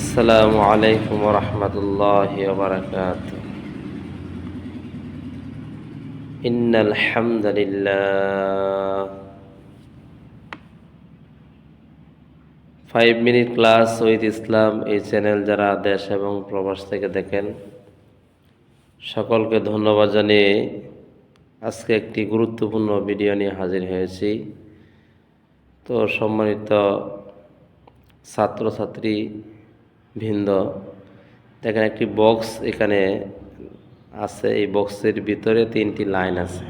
السلام عليكم ورحمة الله وبركاته إن الحمد لله five minute class with Islam এই channel যারা দেশ এবং প্রবাস থেকে দেখেন সকলকে ধন্যবাদ জানিয়ে আজকে একটি গুরুত্বপূর্ণ ভিডিও নিয়ে হাজির হয়েছি তো সম্মানিত ছাত্রছাত্রী ভিন্দ দেখেন একটি বক্স এখানে আছে, এই বক্সের ভিতরে তিনটি লাইন আছে।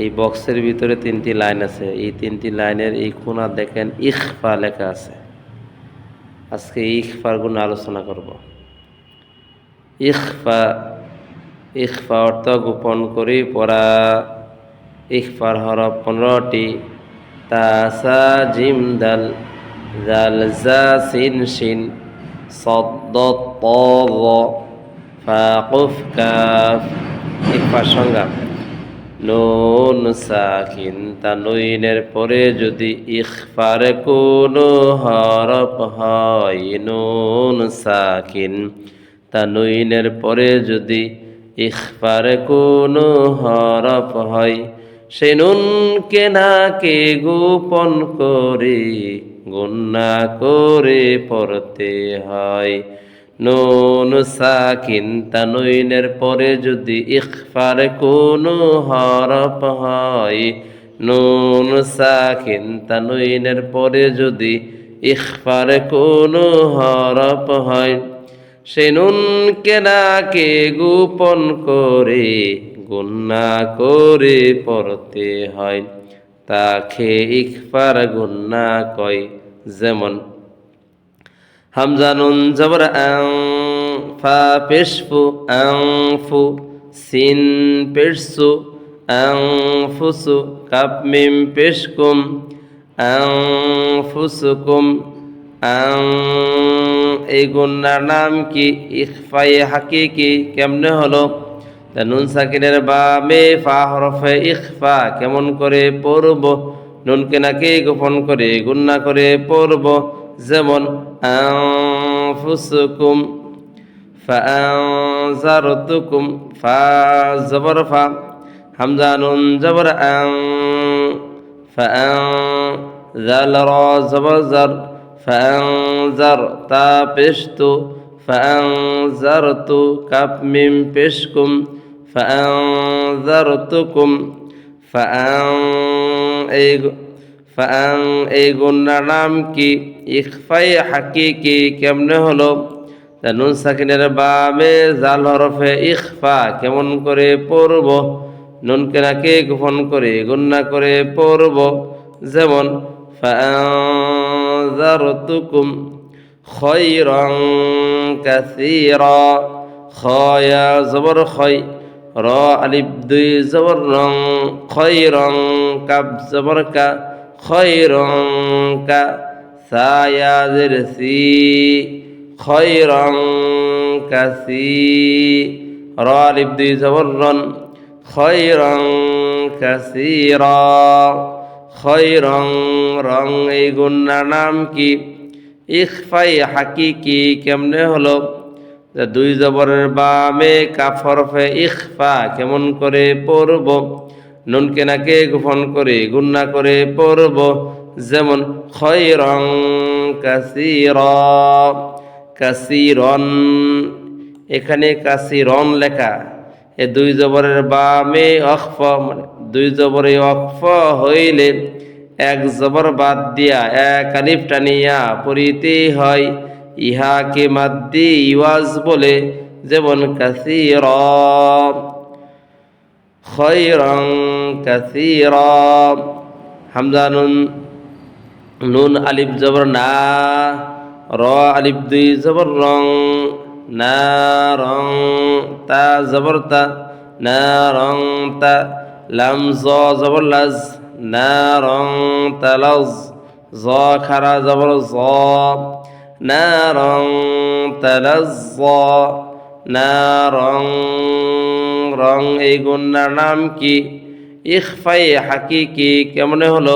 এই বক্সের ভিতরে তিনটি লাইন আছে। এই তিনটি লাইনের এই কোনা দেখেন ইখফা লেখা আছে। আজকে ইখফার গুণ আলোচনা করব। ইখফা ইখফা অর্থ গোপন করি পড়া। ইখফার হরফ পনেরোটি। তাসা জিম দাল জাল জা সিন শিন সদ্দ ত ফাকুফ কাফ ইকফার সংজ্ঞা নুন সাকিন তানুইনের পরে যদি ইখফার কোনো হরপ হয় নুন সাকিন তানুইনের পরে যদি ইখফার কোন হরপ হয় সে নুনকে নাকে গোপন করে গুন্না করে পড়তে হয়। নুন, সাকিন, তানুইনের পরে যদি ইখফার কোনো হরফ হয়, নুন, সাকিন, তানুইনের পরে যদি ইখফার কোনো হরফ হয়, সে নুন কেনাকে গোপন করে গুন্না করে পড়তে হয়। তাকে ইকফার গুন্না কয় যেমন। হামজানুন জবর আং, ফা পেশফু আং, ফু সিন পেশসু আং, ফুসু কাপ মিম পেশকুম আং, ফুসুকুম আং। এই গুন্নার নাম কি? ইকফাই হাকিকি কেমনে হলো? নুন সাকিনের বামে ফা হরফে ইখফা কেমন করে পড়ব? নুনকে নাকি গোপন করে গুন্না করে পড়ব? যেমন ফুসুকুম ফাজারতুকুম ফা জবর ফা, হামজা নুন জবর আং ফা জাল র জবর জার ফাংজার তা পেশতু ফাংজারতু কাপ মিম পেশকুম فأنذرتكم فأن এই ফাং এই গুন্নার নাম কি ইখফাই হাকিকি কেমনে হলো নুন সাকিনের বামে জাল হরফে ইখফা কেমন করে পড়ব নুন কেনাকে গোপন করে গুন্না করে পড়ব যেমন ফাংজারতুকুম খৈরং কাসীরা খয়া জবর খয় র আলিফ দুই জবর রং খয় রং কাব জবর কা খয় রং কা সায়াজের সি খয় রং কাসি র আলিফ দুই জবর রন খয় রং কাসি, র খয় রং রং এই গুন্নার নাম কি? ইখফাই হাকিকি কেমনে হলো? দুই জবরের বামে কাফরফে ইখফা, কেমন করে পড়ব? নুনকে নাকে গোপন করে গুন্না করে পড়ব। যেমন খয়রং কাসির, কাসিরন। এখানে কাসিরন লেখা। এ দুই জবরের বামে অক্ফ মানে দুই জবরে অক্ফ হইলে এক জবর বাদ দিয়া এক আলিফ টানিয়া পড়িতে হয়। ইহাকে মাদ্দি ইওয়াজ বলে যেমন কাসির। খৈরং কাসির। হামজা নুন আলিফ জবর না, র আলিফ দুই জবর রং, না রং, তা জবর তা, না রং তা, লাম জ জবর লাজ, না রং তালাজ জ খারা জবর জ। নারং তালাজ্জা নারং রং এই গুন্নার নাম কি ইখফাই হাকিকি কেমনে হলো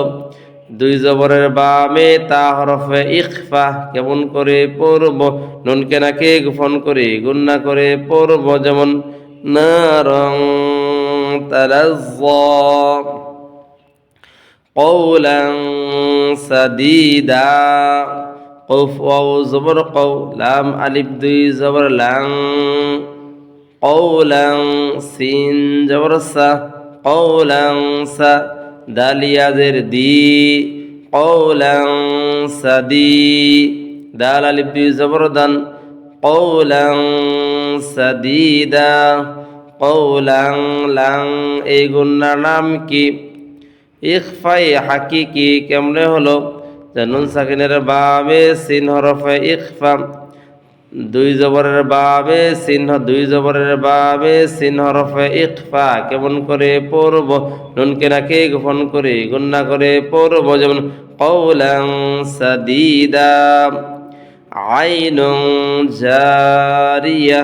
দুই জবরের বামে তা হরফে ইখফা কেমন করে পড়ব নুন কেনাকে গোপন করে গুন্না করে পড়ব যেমন নারং তারাজ্জা قولا سديدا কৌফ, ওয়াও, জবর কৌ লাম, আলিফ, দুই, জবর, লাং, কৌলাং, সিন, জবর, সা, কৌলাং, সা, দালিয়াজের দি, কৌলাং সাদি দাল, আলিফ, দুই, জবর, দান, কৌলাং সাদিদা কৌলাং, লাং, এই গুণার নাম কি? হাকি কি কেমনে হলো? নুন সাকিনের বাবে সিন হরফে ইকফা দুই জবরের বাবে চিহ্ন দুই জবরের বাবে চিহ্ন হরফে ইকফা কেমন করে পড়ব? নুন কেনাকে গোপন করে গুন্না করে পড়ব, যেমন কৌলাং সাদিদা আইনুং জারিয়া,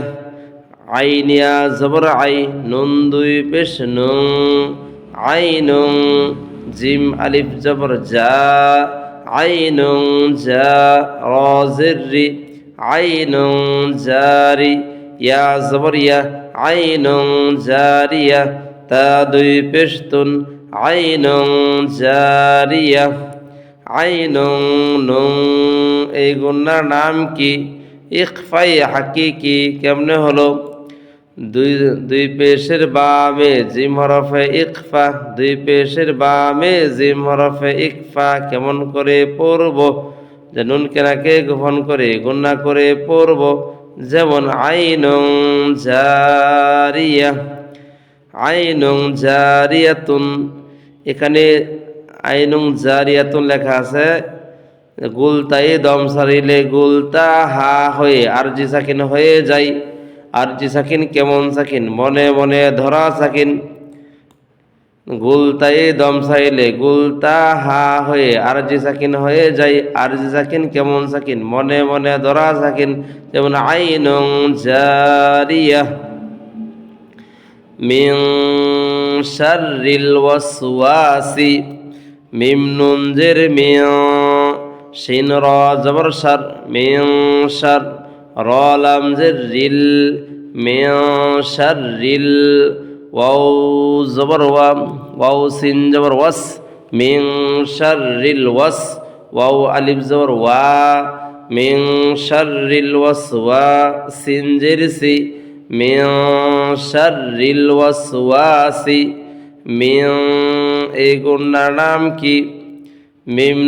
আইনিয়া জবর আই, নুন দুই পেশ নুন আইনুং জিম আলিফ জবর যা আইনুং জারি, ইয়া জবর ইয়া আইনুং জারিয়া, তা দুই পেশতুন আইনুং জারিয়া আইনুং নুং এই গুন্নার নাম কি? ইকফাই হাকিকি, কেমনে হলো? দুই দুই পেশের বামে জিম হরফে ইকফা, দুই পেশের বামে জিম হরফে ইকফা কেমন করে পড়ব? যে নুন কেনাকে গোপন করে গুন্না করে পড়ব। যেমন আইনং জারিয়া আইনং জারিয়াতুন। এখানে আইনং জারিয়াতুন লেখা আছে, গুলতাই দম সারিলে গুলতা হা হয়ে আর জি সাকিন হয়ে যায়। আর জি সাকিন, কেমন সাকিন? মনে মনে ধরা সাকিন। গুলতাই দম সাইলে গুলতা হা হয়ে আর জি সাকিন হয়ে যায়, আর জি সাকিন, কেমন সাকিন? মনে মনে ধরা সাকিন, যেমন আইনং জারিয়া মিং শাররিল ওয়াসওয়াসি, মিম নুন জের মিং শিন র জবর শার মিং শার। রিল মিং শাররিল ওয়াও জবর ওয়া, ওয়াও সিন জবর ওয়াস, মিং শাররিল ওয়াস, ওয়াও আলিফ জবর ওয়া, মিং শাররিল ওয়াস ওয়া, সিন জের সি মিং এই গুণার নাম কি? মিম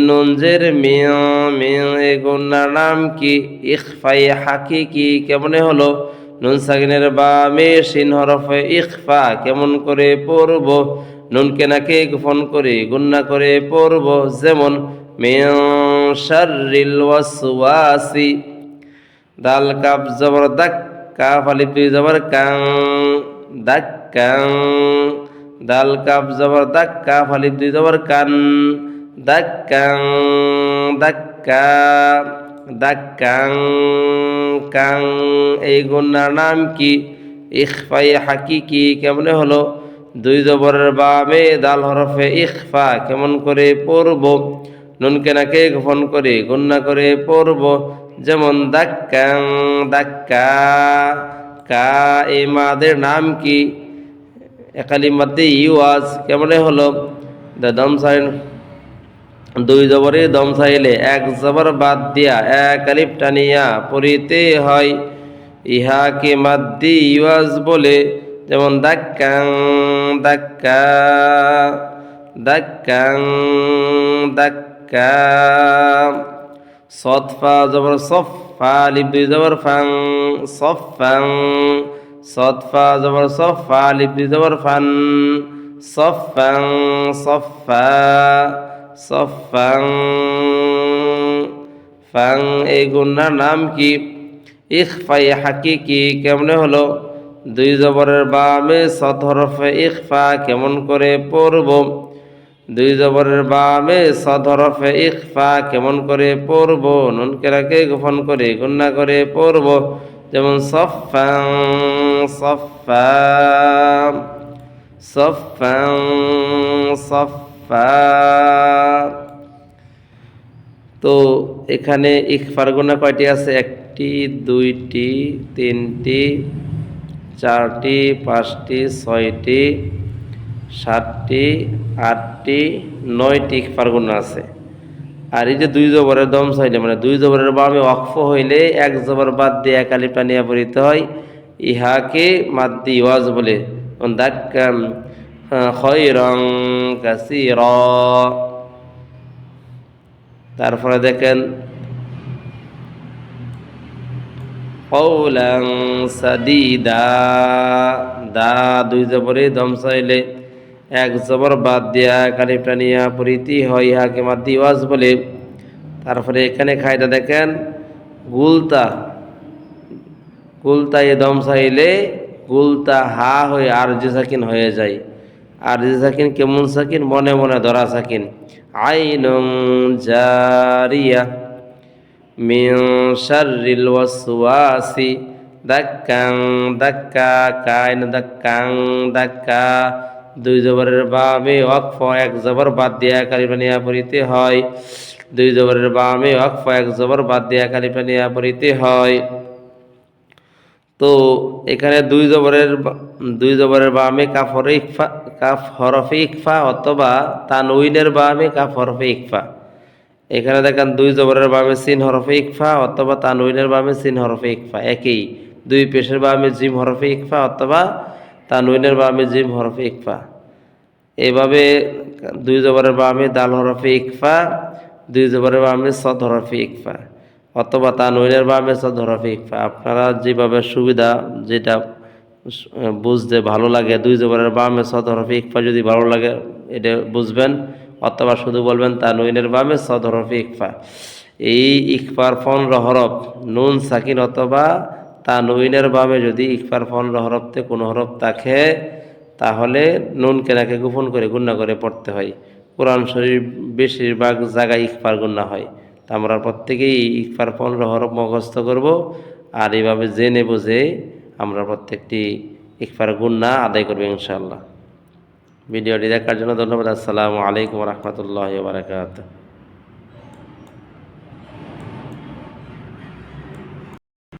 মিং এই গুণার নাম কি? ইখফাই হাকিকি, কেমনে হলো? নুন সাকিনের বা মে সিন হরফে ইখফা কেমন করে পড়ব? নুন কেনাকে গোপন করে গুন্না করে পড়ব, যেমন মিং শাররিল ওয়াসওয়াসি। দাল, কাপ, জবর, দাক, কাফ, আলিফ, দুই, জবর, কাং, দাক, কাং। দাল, কাপ, জবর, দাক, কাফ, আলিফ, দুই, জবর, কান। দাক কাং দাক্কা, দাক্কাং, কাং। এই গুণার নাম কি? ইখফাই হাকিকি, কেমনে হলো? দুই জবরের বামে দাল হরফে ইখফা, কেমন করে পড়ব? নুন কেনাকে গোপন করে গুন্না করে পড়ব। যেমন দাক্কাং, দাক্কা, কা, এই মাদের নাম কি? একালি মাদ্দে ইউয়াজ কেমনে হলো? দম সাইন দুই জবরে দম চাইলে এক জবর বাদ দিয়া এক আলিফ টানিয়া পড়িতে হয়। ইহাকে মাদ্দি ইওয়াজ বলে? যেমন, দাক্কাং, দাক্কা দাক্কাং, দাক্কা। সৎফা জবর সফা আলিফ দুই জবর ফাং সফাং সৎফা জবর সফা আলিফ দুই জবর ফান সফাং সফা সফাং, ফাং, এই গুন্নার নাম কি? ইখফাই হাকিকি কেমনে হলো? দুই জবরের বামে সদ হরফে ইখফা কেমন করে পড়ব? দুই জবরের বামে সদ হরফে ইখফা কেমন করে পড়ব? নুন কেরাকে গোপন করে গুন্না করে পড়ব। যেমন সফাং সফা সফাং সফা তো এখানে ইকফার গুণা কয়টি আছে? একটি, দুইটি, তিনটি, চারটি, পাঁচটি, ছয়টি, সাতটি, আটটি, নয়টি ইকফার গুণা আছে। আর এই যে দুই জবরের দম চাইলে মানে দুই জবরের বামে অক্ফ হইলে এক জবর বাদ দিয়ে এক আলিফটা নিয়ে পড়িত হয়। ইহাকে মাদ্দি ওয়াজ বলে। দাক্কাম খৈরং কাসির। তারপরে দেখেন কৌলাং সাদিদা। দা, দুই জবরে দম চাইলে এক জবর বাদ দিয়া কালিফটা নিয়া পরিতি হয় ইহাকে মাদ্দি ওয়াজ বলে। তারপরে এখানে খায়দা দেখেন, গুলতা। গুলতা এ দম চাইলে গুলতা হা হয়ে আর যে সাকিন হয়ে যায়। আর সাকিন কেমন সাকিন? মনে মনে ধরা সাকিন। আইনং জারিয়া মিন শাররিল ওয়াসওয়াসি। দাক্কাং, দাক্কা, কাইন, দাক্কাং, দাক্কা। দুই জবরের বামে ওয়াকফ, এক জবর বাদ দিয়া কালিফানিয়া পড়িতে হয়। দুই জবরের বামে ওয়াকফ, এক জবর বাদ দিয়া কালিফানিয়া পড়িতে হয়। তো এখানে দুই জবরের দুই জবরের বামে কাফ হরফে ইকফা, কাফ হরফে ইকফা অথবা তানউইনের বামে কাফ হরফে ইকফা। এখানে দেখেন দুই জবরের বামে সিন হরফে ইকফা অথবা তানউইনের বামে সিন হরফে ইকফা। একই, দুই পেশের বামে জিম হরফে ইকফা অথবা তানউইনের বামে জিম হরফে ইকফা। এভাবে দুই জবরের বামে দাল হরফে ইকফা, দুই জবরের বামে সদ হরফে ইকফা অথবা তানউইনের বামে সদ হরফে ইকফা। আপনারা যেভাবে সুবিধা, যেটা বুঝতে ভালো লাগে। দুই জবরের বামে সদ হরফে ইকফা যদি ভালো লাগে, এটা বুঝবেন। অথবা শুধু বলবেন তানউইনের বামে সদ হরফে ইকফা। এই ইকফার ফন হরফ নুন, সাকিন অথবা তানউইনের বামে যদি ইকফার ফন হরফতে কোনো হরফ থাকে, তাহলে নুন কেনাকে গোপন করে গুণা করে পড়তে হয়। কোরআন শরীফ বেশিরভাগ জায়গায় ইকফার গুণা হয়। তা আমরা প্রত্যেকেই ইকফার ফন হরফ মুখস্থ করব। আর এইভাবে জেনে বুঝে আমরা প্রত্যেকটি ইকফার না আদায় করব ইনশাআল্লাহ। ভিডিওটি দেখার জন্য ধন্যবাদ। আসসালামু আলাইকুম রহমতুল্লাহ বারকাত